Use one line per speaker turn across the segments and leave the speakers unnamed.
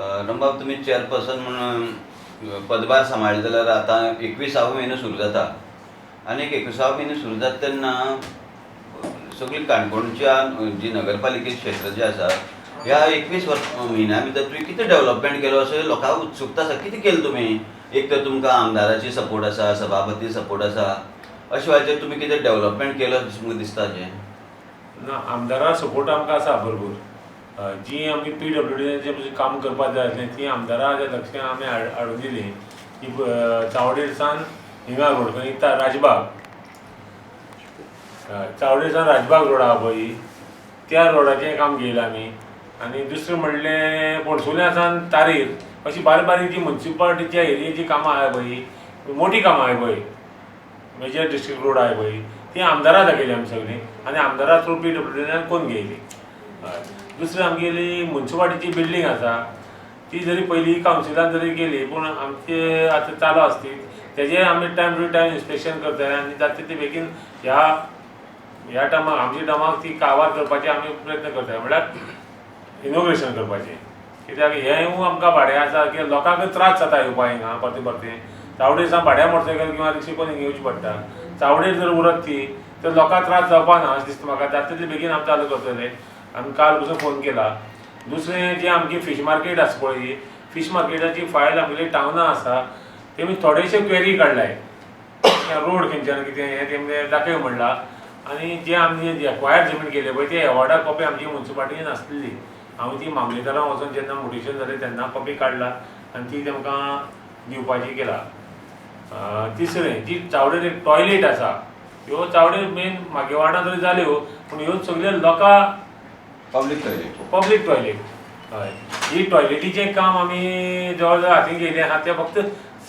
रमबाब तुमी चेअरपर्सन म्हणून पदभार सांबाळ्ळें जाल्यार आतां एकविसावो म्हयनो सुरू जाता आनी एकविसावो म्हयनो सुरू जाता तेन्ना सगळी काणकोणच्या जी नगरपालिकेचे क्षेत्र जें आसा ह्या एकवीस वर्स म्हयन्या भितर तुवें कितें डेव्हलपमेंट केलो? अशें लोकांक उत्सुकता आसा. कितें केलें तुमी एक तर तुमकां आमदाराची सपोर्ट आसा सभापती सपोर्ट आसा. अशें वेळाचेर तुमी कितें डेव्हलपमेंट केलो अशें तुमकां दिसता जें?
ना आमदारा सपोर्ट आमकां आसा भरपूर. जी आमी पी डब्ल्यू डी काम करपाक जाय आसलें ती आमदाराच्या लक्षांत आमी हाडून दिली की चावडेरसान हिंगा रोड खंय राजबाग। चावडेरसान राजबाग रोड आहा पळय त्या रोडाचें काम घेयलां आमी। आनी दुसरें म्हणलें पणसुल्यासान तारीर अशी बारीक बारीक जी मुन्सिपाल्टीच्या एरियेची कामां आहा पळय मोठी कामां आहाय पळय मेजर डिस्ट्रिक्ट रोड आहे पळय ती आमदारा दाखयली आमी सगळीं. आनी आमदारा थ्रू पी डब्ल्यू डीन कोण घेयली हय दुसरी आमगेली म्युन्सिपालिटीची बिल्डींग आसा ती जरी पयली कावन्सिलान जरी गेली पूण आमचे आतां चालू आसती तेजे आमी टायम टू टायम इन्स्पेक्शन करता आनी जाता ते बेगीन ह्या ह्या टायमाक आमच्या टायमाक ती कावार करपाचे आमी प्रयत्न करता म्हळ्यार इनोग्रेशन करपाचें. कित्याक हें आमकां भाडें आसा की लोकांक त्रास जाता येवपा हिंगा परते परते. चावडेर सावन भाड्या मोटरसायकल किंवा रिक्षा करून येवची पडटा. चावडेर जर उरत ती तर लोकांक त्रास जावपा ना अशें दिसता म्हाका. जाता तितले बेगीन आमी चालू करतले आमी काल पसून फोन केला. दुसरें जें आमची फीश मार्केट आसा पळय फीश मार्केटाची फायल आमगेली टावनां आसा तेमी थोडेशे क्वेरी काडलाय रोड खंयच्यान कितें हें तेमणे म्हणजे दाखय म्हणला. आनी जे आमी एक्वायर जमीन केले पळय ते एवॉर्डा कॉपी आमची मुन्सिपालिटीन आसलेली हांव ती मामलेदारां वचून जेन्ना मोटिवेशन जालें तेन्ना कॉपी काडला आनी ती तेमकां दिवपाची केला. तिसरें जी चावडेर एक टॉयलेट आसा ह्यो चावडेर मेन म्हागे वांगडा तरी जाल्यो पूण ह्यो सगळ्यो लोकां
पब्लीक टॉयलेट
पब्लीक टॉयलेट हय. ही टॉयलेटीचें काम आमी जवळ जवळ हातीन घेयलें आहा तें फक्त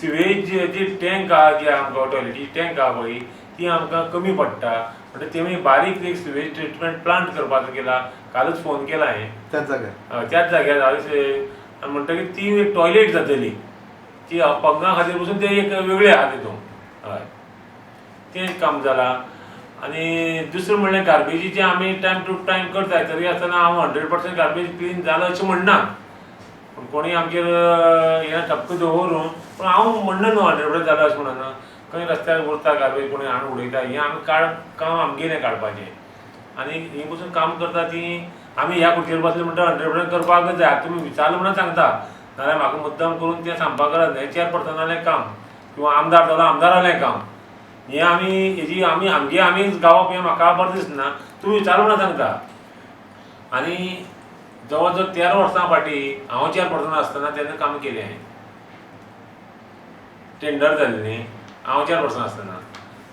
सिवेज जी टँक आहा जी आमकां टॉयलेटीची टँक आहा पळय ती आमकां कमी पडटा. म्हणटा तेमी बारीक एक सिवेज ट्रिटमेंट प्लांट करपाचो केला. कालच फोन केला हांवें
त्याच जाग्यार.
हय, त्याच जाग्यार. आनी म्हणटकीर ती एक टॉयलेट जातली. ती अपंगा खातीर पसून ते एक वेगळी आहा तितून हय. तें काम जालां आनी दुसरें म्हणल्यार गार्बेजीचें आमी टायम टू टायम करताय तरी आसतना हांव हंड्रेड पर्सेंट गार्बेज क्लीन जालो अशें म्हणना पूण कोणी आमगेर हें ठपको दवरून पूण हांव म्हणना न्हू हंड्रेड पर्सेंट जालो अशें म्हणना खंय रस्त्यार उरता गार्बेज कोणी हाडून उडयता हें आमी काड काम आमगेलें काडपाचें आनी ही पसून काम करता ती आमी ह्या खुर्चेर बसले म्हणटा हंड्रेड पर्सेंट करपाक जाय तुमी विचारलें म्हणून सांगता. नाल्यार म्हाका मुद्दम करून तें सांगपाक गरज ना चेअर पर्सनालें काम किंवा आमदार जालो आमदारालें काम. हें आमी हेजी आमी आमगे आमीच गावप हें म्हाका बरें दिसना तूं विचारूं ना तांकां आनी जवळ जवळ तेरा वर्सां फाटी हांव चेर पर्सन आसतना तेन्ना काम केलें हांवें टेंडर जाली न्ही हांव चार वर्सां आसतना.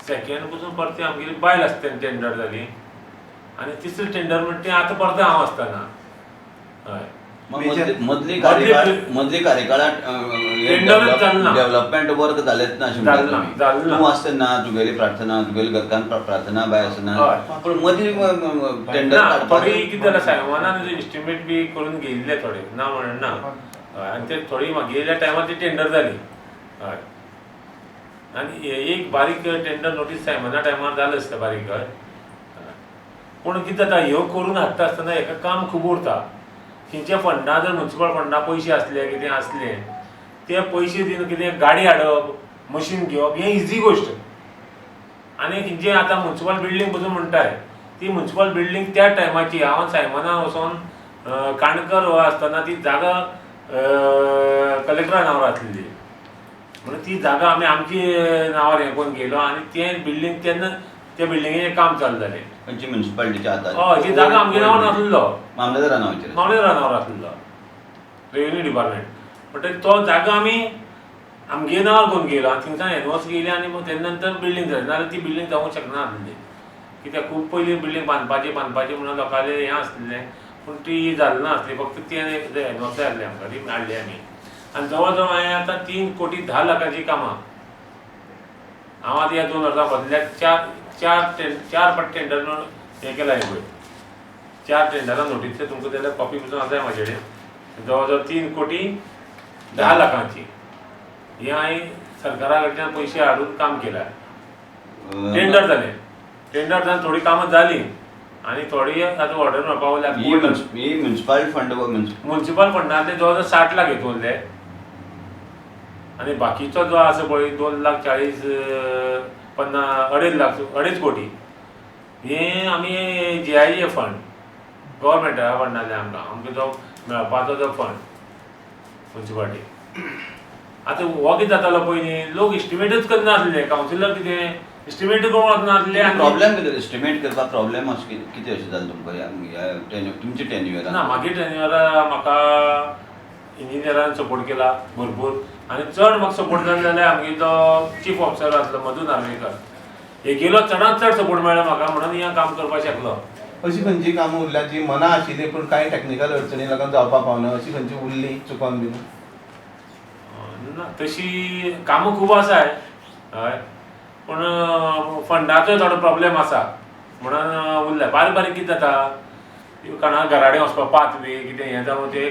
सेकेंड पसून परतें आमगेली बायल आसतना टेंडर जाली. आनी तिसरी टेंडर म्हणटा ती आतां परतें हांव आसतना. हय.
मग कार्यकाळ मदली कार्यकाळात. डेव्हलपमेंट वर्क जालेत ना अशें म्हणटा. तूं आसतना तुगेली प्रार्थना तुगेली घरकान प्रा- प्रार्थना बाय आसतना
हय.
पूण मदली टेंडर
कितें जालें सायमानान इस्टिमेट बी करून घेयल्ले थोडे ना म्हणना हय आनी ते थोडी म्हागेल्या टायमार ती टेंडर जाली हय. आनी हे एक बारीक टेंडर नोटीस सायमाना टायमार जालें आसता बारीक. हय. पूण कितें जाता ह्यो करून हाडटा आसतना हेका काम खूब उरता. खंयच्या फंडा जर म्युन्सिपल फंडा पयशे असले कितें असले ते पयशे दिवन कितें गाडी हाडप मशीन घेवप हें इजी गोश्ट आनी खंयचे आतां म्युन्सिपल बिल्डींग पसून म्हणटाय ती म्युन्सिपल बिल्डींग त्या टायमाची हांव सायमना वचोन काणकर हो आसतना ती जागा कलेक्टरा नांवार आसलेली म्हणून ती जागा आमी आमची नांवार हें करून गेलो आनी तें बिल्डींग तेन्ना त्या बिल्डिंगेचें काम चालू जालें
खंयची म्युन्सिपालिटीच्या
हय ती जागा आमगे नांवार नासलो
मामलेदारा नांवाचेर
मावळेरा नांवार आसलेलो रेव्हेन्यू डिपार्टमेंट म्हणटकीर तो जागा आमी आमगे नांवार करून गेलो? आनी थिंगसान एनवर्स गेली आनी मग तेन्ना नंतर बिल्डींग जाली नाल्यार ती बिल्डींग जावंक शकना आसली कित्याक खूब पयलीं बिल्डींग बांदपाची बांदपाची म्हणून लोकांलें हें आसलेलें पूण ती जाली नासली. फक्त ती एनवर्स जाल्ली आमकां. ती हाडली आमी आनी जवळ जवळ हांवें आतां तीन कोटी धा लाखाची कामां. आतां ह्या दोन वर्सां बदल्याक चार चार टें चार पाट टेंडर हें केलां हांवें पळय चार टेंडरां नोटीस तुमकां जाल्यार कॉपी पसून आसा म्हाजे कडेन जवळ जवळ तीन कोटी धा लाखांची. ही हांवें सरकारा कडच्यान पयशे हाडून काम केला टेंडर जालें टेंडर जावन थोडी कामां जालीं आनी थोडी आतां ऑर्डर मेळपाक
म्युन्स- म्युन्सिपालिटी फंड म्युन्स-
म्युन्सिपल फंडांतले जवळ जवळ साठ लाख येतो आनी बाकीचो जो आसा पळय दोन लाख चाळीस पन्नास अडेज लाख अडेज कोटी हे आमी जी आय ए फंड गव्हर्मेंटा फंडांतले आमकां आमकां जो मेळपाचो जो फंड म्युन्सिपालिटी आतां हो कितें जातालो पयलीं लोक इस्टिमेटच करनासले कावन्सिलर कितें इस्टिमेट करून वचनासले
प्रॉब्लेम कितें एस्टिमेट करपाक प्रॉब्लेम असो कितें अशें जालें तुमकां ह्या ह्या टेन्यू तुमच्या
ना
टेन्युअरान
मागीर टेन्युअरा म्हाका इंजिनियरान सपोर्ट केला भरपूर. आनी चड म्हाका सपोर्ट जालो जाल्यार आमगे जो चीफ ऑफिसर आसलो मधू नार्वेकर हे गेलो चडांत चड सपोर्ट मेळ्ळो म्हाका म्हणून हिंगा काम करपाक शकलो.
अशी खंयची कामां उरल्या जी मना आशिल्ली पूण कांय टॅक्निकल अडचणी लागून जावपाक पावना अशी खंयची उरली चुकोन बीन?
ना तशी कामां खूब आसाय. हय. पूण फंडाचो थोडो प्रॉब्लेम आसा. म्हणून उरल्या. बारीक बारीक कितें जाता? कोणा घराडें वचपाक पांच बी कितें हें जावं ते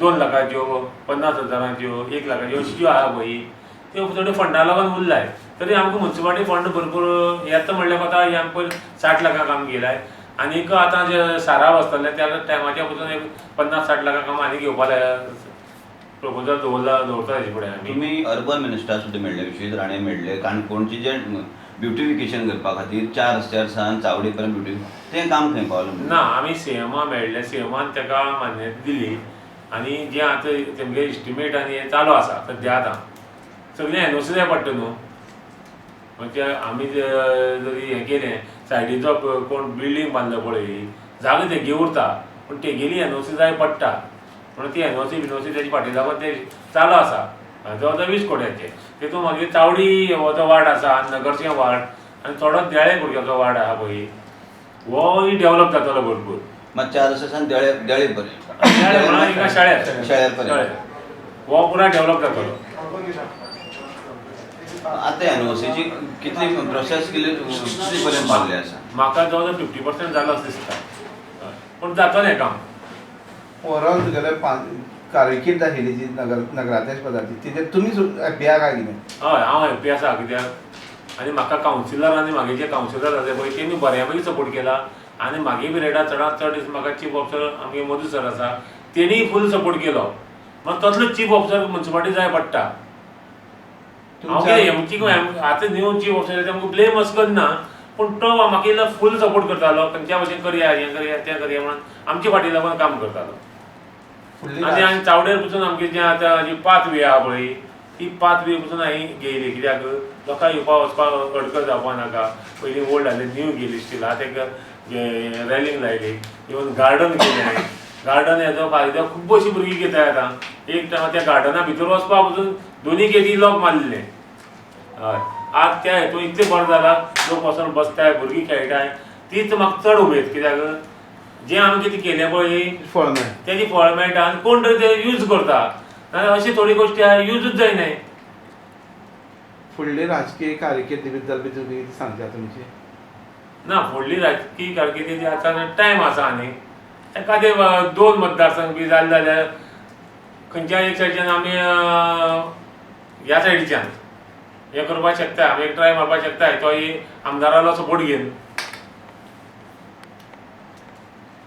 दोन लाखाच्यो पन्नास हजाराच्यो एक लाखाच्यो अशी ज्यो आहा पळय त्यो थोड्यो फंडा लागून उरलाय. तरी आमकां म्युन्सिपालिटी फंड भरपूर येता म्हणल्यार आतां हे आमकां साठ लाखां काम गेलाय. आनीक आतां जे साराव आसतले त्या टायमाच्या पसून एक पन्नास साठ लाखां काम आनी घेवपाक प्रपोजल दवरला दवरता हेजे फुडें आमी.
तुमी अर्बन मिनिस्टर सुद्दां मेळ्ळे विश्वीत राणे मेळ्ळे काणकोणचे जे ब्युटिफिकेशन करपा खातीर चार रस्त्यार सावन चावडी पर्यंत ब्युटी तें काम खंय पावलें?
ना आमी सीएमा मेळ्ळे सीएमान ताका मान्यता दिली. आनी जे आतां तेमगे इस्टिमेट आनी हें चालू आसा सद्या आतां. सगळें एनओसी जाय पडटा न्हू. म्हणजे आमी जरी हें केलें सायडीचो कोण बिल्डींग बांदलो पळय जागा तेगे उरता. पूण तेगेली एनओसी जाय पडटा म्हणून ती एनओसी बिनओसी तेजे फाटी लागून ते चालू आसा जवळ जवळ वीस कोट्याचे तितून मागीर चावडी हो जो वार्ड आसा नगरसिंह नगरचें वार्ड. आनी थोडो देळे भुरग्याचो वार्ड आहा पळय होय डेवलप जातलो भरपूर.
मात चार रस्त्यार सावन देळे देळे पर्यंत
शाळें म्हणा एका शाळेंत?
शाळेर पर्यंत
शाळेंत. हो पुरा डेवलप जातलो
आतां एनओसीची कितली प्रोसेस केली कितली पर्यंत पावल्ली आसा
म्हाका जवळ जवळ फिफ्टी पर्सेंट जालो असं दिसता. हय. पूण जातलें काम.
ओवरऑल तुगेले पांच कारकीर्द आशिल्ली जी नगर नगराध्यक्ष पदाची. तिजेर तुमी हॅप्पी काय कितें
हय हांव हॅप्पी आसा कित्याक आनी म्हाका कावन्सिलर आनी म्हागे जे कावन्सिलर आसा पळय तेणी बऱ्यापैकी सपोर्ट केला. आनी म्हागे पिरियडाक चडांत चड दीस म्हाका चीफ ऑफिसर आमगे मधू सर आसा तेणीय फूल सपोर्ट केलो. मात तसलो चीफ ऑफिसर म्युन्सिपालिटी जाय पडटा. हांव
तुमच्या-
कितें एमची आतां न्यू चीफ ऑफिसर आमकां ब्लेम असो करना पूण तो म्हाका इल्लो फूल सपोर्ट करतालो. खंयच्या भशेन करया हें करया तें करया म्हणून आमचे फाटी लागून काम करतालो. आनी हांवें चावडेर पसून आमगे जें आतां जी पाथ वे आहा पळय ती पाथ वे पसून हांवें घेयली कित्याक? लोकांक येवपाक वचपाक अडकळ जावपा नाका. पयलीं ओल्ड आसलें न्यू गेली स्टील ताका रॅलिंग लायली. इवन गार्डन केलें हांवें गार्डन हेजो फायदो खूब अशीं भुरगीं घेताय आतां. एक टायम त्या गार्डना भितर वचपा पसून दोनी गेटी लॉक मारलेले. हय. आज त्या हेतून इतलें बरें जालां लोक वचून बसताय भुरगीं खेळटाय. तीच म्हाका चड उमेद कित्याक? जें हांवें कितें केलें पळय त्याची फळ मेळटा आनी कोण तरी ते यूज करता. नाजाल्यार अशी थोडी आहा यूजच जायनाय
फुडली राजकीय कारकिर्दी बद्दल बी तुमी कितें सांगता तुमची?
ना फुडली राजकीय कारकिर्दी आतां टायम आसा आनी एखादे दोन मतदारसंघ बी जाले जाल्यार खंयच्याय एक सायडीच्यान आमी ह्या सायडीच्यान हें करपाक शकता आमी एक ट्राय मारपाक शकता तोय आमदारालो सपोर्ट घेवन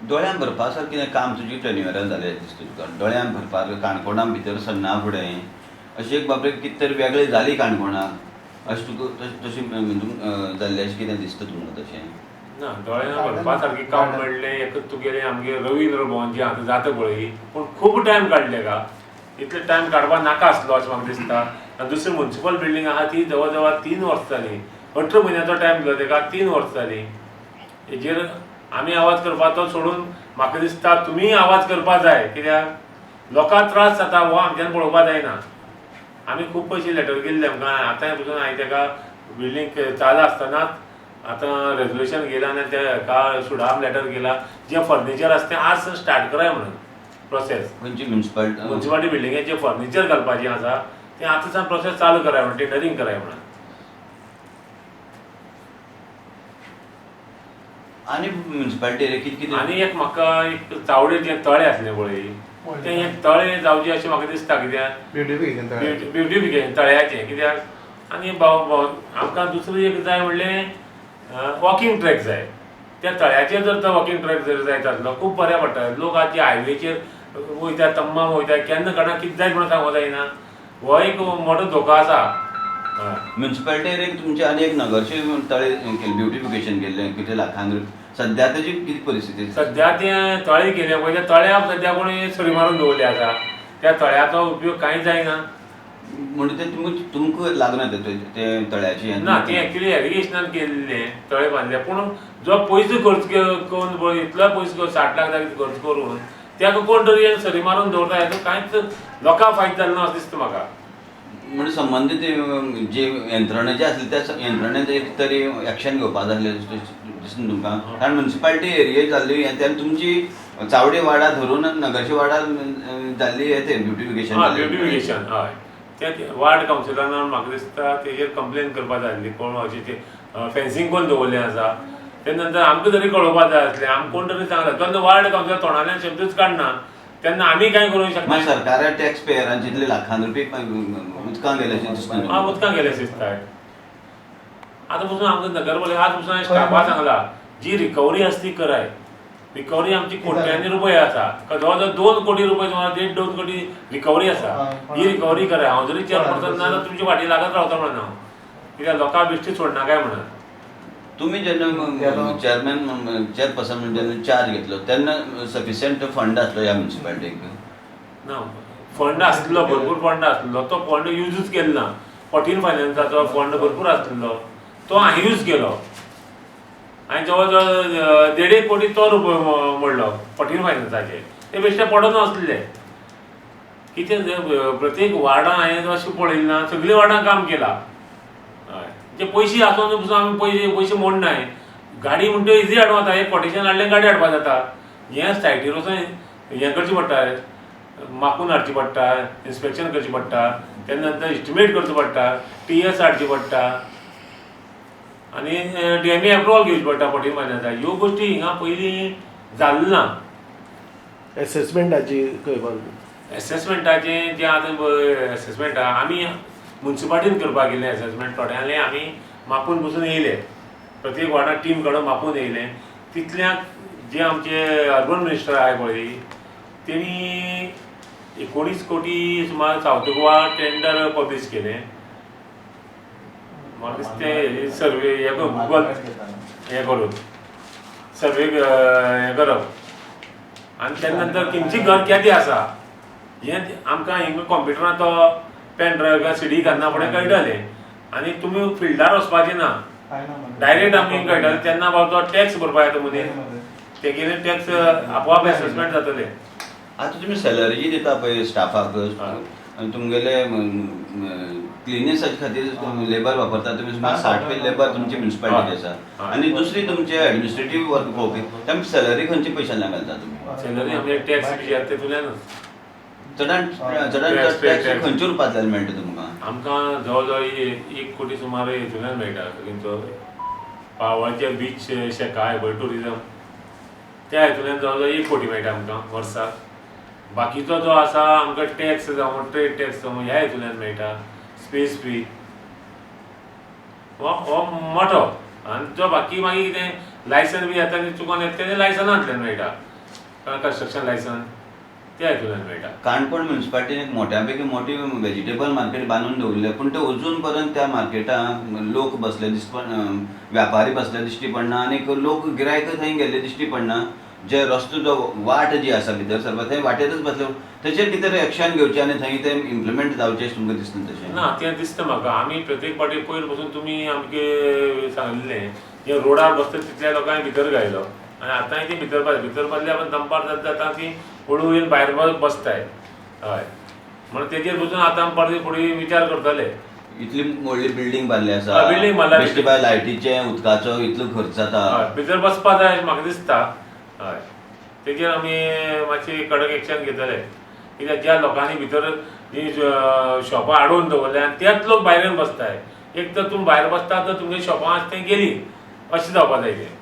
दोळ्यान भरपा सारकें कितें काम तुजी टेन्युअरान जालें दिसता तुका. दोळ्यान भरपा काणकोणा भितर सन्ना फुडें. अशें एक बाबरे कितें तरी वेगळी जाली काणकोणाक अशें तुका तशें तशी जाल्लें अशें कितें दिसता तुमकां तशें?
ना दोळ्यां भरपा सारकें काम म्हणलें एकच तुगेलें आमगे रवींद्र भवन जें आतां जाता पळय पूण खूब टायम काडले का? इतलो टायम काडपाक नाका आसलो अशें म्हाका दिसता. आनी दुसरी मुन्सिपल बिल्डींग आहा ती जवळ जवळ तीन वर्सां जाली. अठरा म्हयन्याचो टायम दिलो तेका तीन वर्सां जाली. हेजेर आमी आवाज करपाक तो सोडून म्हाका दिसता तुमी आवाज करपा जाय कित्याक लोकांक त्रास जाता हो आमच्यान पळोवपा जायना. आमी खूब पयशे लेटर केल्ले आमकां. आतां पसून हांवें ताका बिल्डींग चालू आसतनाच आतां रेजोल्युशन गेलां आनी ते हेका सुडाम लेटर केला जें फर्निचर आसा तें आज स्टार्ट कराय म्हणून प्रोसेस
खंयची म्युन्सिपालिटी
म्युन्सिपालिटी बिल्डिंगें जें फर्निचर घालपाचें आसा तें आतां सावन प्रोसेस चालू कराय म्हणून टेंडरींग कराय म्हणून.
आनी म्युन्सिपालिटी कितें कितें?
आनी एक म्हाका एक चावडेर जें तळें आसलें पळय तें एक तळें जावचें अशें म्हाका दिसता कित्याक
ब्युटिफिकेशन
ब्युटी- ब्युटिफिकेशन तळ्याचें कित्याक आनी आमकां दुसरें एक जाय म्हणलें वॉकिंग ट्रॅक जाय. त्या तळ्याचेर जर तो वॉकिंग ट्रॅक जर जायत आसलो खूब बऱ्या पडटा लोक जे हायवेचेर वयता तम्माम वयता केन्ना कोणा कितें जायत म्हणून सांगूंक जायना. हो एक मोठो धोको आसा
एक तुमचे आनी एक नगरचे तळे केले ब्युटिफिकेशन केल्लें कितें लाखांक सध्या ताची कितें परिस्थिती
सध्या ते तळे केले पळय त्या तळ्याक सध्या कोणी सरी मारून दवरले आसा त्या तळ्याचो उपयोग कांय जायना
म्हणजे ते तुमक तुमकां लागना ते ते तळ्याची
ना ते एक्चुअली एरिगेशनान केल्ले तळे बांधले. पूण जो पयसो खर्च करून पळय इतलो पयसो साठ लाख जागे खर्च करून त्याका कोण तरी सरी मारून दवरता हेचो कांयच लोकांक फायदो जालो असं दिसता म्हाका
म्हणजे संबंधीत अं, जे यंत्रणा जे आसले त्या यंत्रणेत एक तरी एक्शन घेवपा जाय दिसता तुमकां. कारण म्युन्सिपाल्टी एरिया जाल्ली तेन्ना तुमची चावडी वाडा धरून नगरची वाडा जाल्ली हें ते ब्युटिफिकेशन
ब्युटिफिकेशन हय ते ते वार्ड कावन्सिलरान म्हाका दिसता तेजेर कंप्लेन करपा जाय आसली कोण अशें ते फेन्सिंग कोण दवरलें आसा. ते नंतर आमकां तरी कळोवपा जाय आसलें आमकां कोण तरी सांगला तेन्ना वार्ड कावन्सिलर तोंडांतल्यान शब्दूच काडना तेन्ना आमी कांय करूंक शकना
मागीर सरकारा टॅक्स पेयरान जितले लाखान रुपया उदकां गेल्याचें दिसता
हांव
न्हू.
उदकां गेले दिसताय आतां पसून आमकां नगरपाली आज पसून स्टाफा सांगला जी रिकवरी आसा ती कराय रिकवरी आमची कोट्यांनी रुपया आसा जवळ जवळ दोन कोटी रुपये सुमार देड दोन कोटी रिकवरी आसा ही रिकवरी कराय हांव जरी चेअरपर्सन ना जाल्यार तुमची फाटी लागत रावता म्हणून हांव कित्याक लोकांक बिश्टी सोडना काय म्हणून
तुमी जेन्ना चेअरमॅन चेअरपर्सन म्हणून जेन्ना चार्ज घेतलो तेन्ना सफिशियंट फंड आसलो ह्या म्युन्सिपाल्टीक
ना फंड आसलो भरपूर फंड आसलो तो फंड यूजच केलो ना. फोर्टीन फायनान्साचो फंड भरपूर आसलो तो हांवें यूज केलो. हांवें जवळ जवळ देड एक कोटी तो मोडलो फोर्टीन फायनान्साचे ते बेश्टे पडत नासले. कितें तें प्रत्येक वार्डां हांवें अशें पळयलें ना सगळीं वार्डां काम केलां. जे पयशे आसून पसून आमी पयशे पयशे मोडनाय गाडी म्हणटा इजी हाडूं एक कोटेशन हाडलें गाडी हाडपा जाता हें सायटीर वचून हें करचें पडटा मापून हाडची पडटा इन्स्पेक्शन करचें पडटा तेन्ना नंतर इस्टिमेट करचो पडटा टी एस हाडची पडटा आनी डीएमए अप्रुवल घेवची पडटा फोर्टीन फायनान्सा ह्यो गोश्टी हिंगा पयलीं जाल्यो ना
एसेसमेंटाची खंय
एसेसमेंटाचें जें आतां एसेसमेंट आमी मुन्सिपाल्टीन करपाक गेले एसेसमेंट थोड्यांले आमी मापून बसून येयले. प्रत्येक वार्डात टीम काडून मापून येयले. तितल्याक जे आमचे अर्बन मिनिस्टर आहाय पळय तेणी एकोणीस कोटी सुमार सावथ गोवा टेंडर पब्लीश केलें म्हाका दिसता सर्वे हे गुगल हें करून. सर्वे हें करप. आनी तेन्ना नंतर किमची घर केदी आसा. हे आमकां हिंगा कंप्युटरान तो पेन ड्रायव्ह किंवा सिडी घालना फुडें कळटलें आनी तुमी फिल्डार वचपाचें ना डायरेक्ट आमी कळटलें तेन्ना बाबा तो टॅक्स भरपा येता मदीं तेगेले टॅक्स आपोआप एसेसमेंट जातलें
आतां तुमी सॅलरी दिता पळय स्टाफाक आनी तुमगेले क्लिनिसाचे खातीर लेबर वापरता तुमी सुमार. साठ वेल लेबर तुमची म्युन्सिपाल्टी आसा. आनी दुसरी तुमचे एडमिनिस्ट्रेटीव वर्क पळोवपी तांकां सॅलरी खंयच्या पयशांतल्यान घालता तुमी
सॅलरी आमचे टॅक्स बी जे तेतूंतल्यानूच
चडान चडान
Tax,
चड टॅक्स रुपांतल्यान मेळटा तुमकां
आमकां जवळ जवळ एक कोटी सुमार हितूंतल्यान मेळटा तेंचो पाववाचे बीच शेका आहाय पळय टुरिजम त्या हितूंतल्यान जवळ जवळ एक कोटी मेळटा आमकां वर्साक. बाकीचो जो आसा आमकां टॅक्स जावं ट्रेड टॅक्स जावं ह्या हितूंतल्यान मेळटा. स्पेस फी हो हो मोठो. आनी जो बाकी मागीर कितें लायसन बी येता तें चुकोन येता तें लायसनांतल्यान मेळटा. कन्स्ट्रक्शन लायसन मेळटा
काणकोण म्युन्सिपाल्टीन एक मोठ्या पैकी मोठी व्हेजिटेबल मार्केट बांदून दवरले पूण ते अजून पर्यंत त्या मार्केटाक लोक बसले दिसत अं, व्यापारी बसले दिश्टी पडना आनी लोक गिरायक थंय गेल्ले दिश्टी पडना जे रस्तो जो वाट जी आसा भितर सरपा थंय वाटेतच बसले. तेचेर कितें एक्शन घेवचें आनी थंय तें इम्प्लिमेंट जावचें तुमकां दिसता तशें
ना तें दिसता म्हाका आमी प्रत्येक फावटी पयरपासून तुमी आमगे सांगलेलें जे रोडार बसता तितल्या लोकांनी भितर घायलो आनी आतांय ती भितर पावले भितर पावले आपण दंपार जाता जाता ती हळू येवन भायर बसताय. हय. म्हणून तेजेर पसून आतां परत फुडें विचार करतले
इतली व्हडली बिल्डींग बांदली
हय,
आसा
building बांदल्या.
बेश्टी भायर लायटीचें उदकाचो इतलो खर्च जाता
हय भितर बसपा जाय अशें म्हाका दिसता. हय. तेजेर आमी मातशी कडक एक्शन घेतले कित्याक ज्या लोकांनी भितर ही शॉपां हाडून दवरल्या आनी तेच लोक भायर येवन बसताय. एक तर तुमी भायर बसता तर तुमगे शॉपां आसा तें गेली. अशें जावपा जाय तें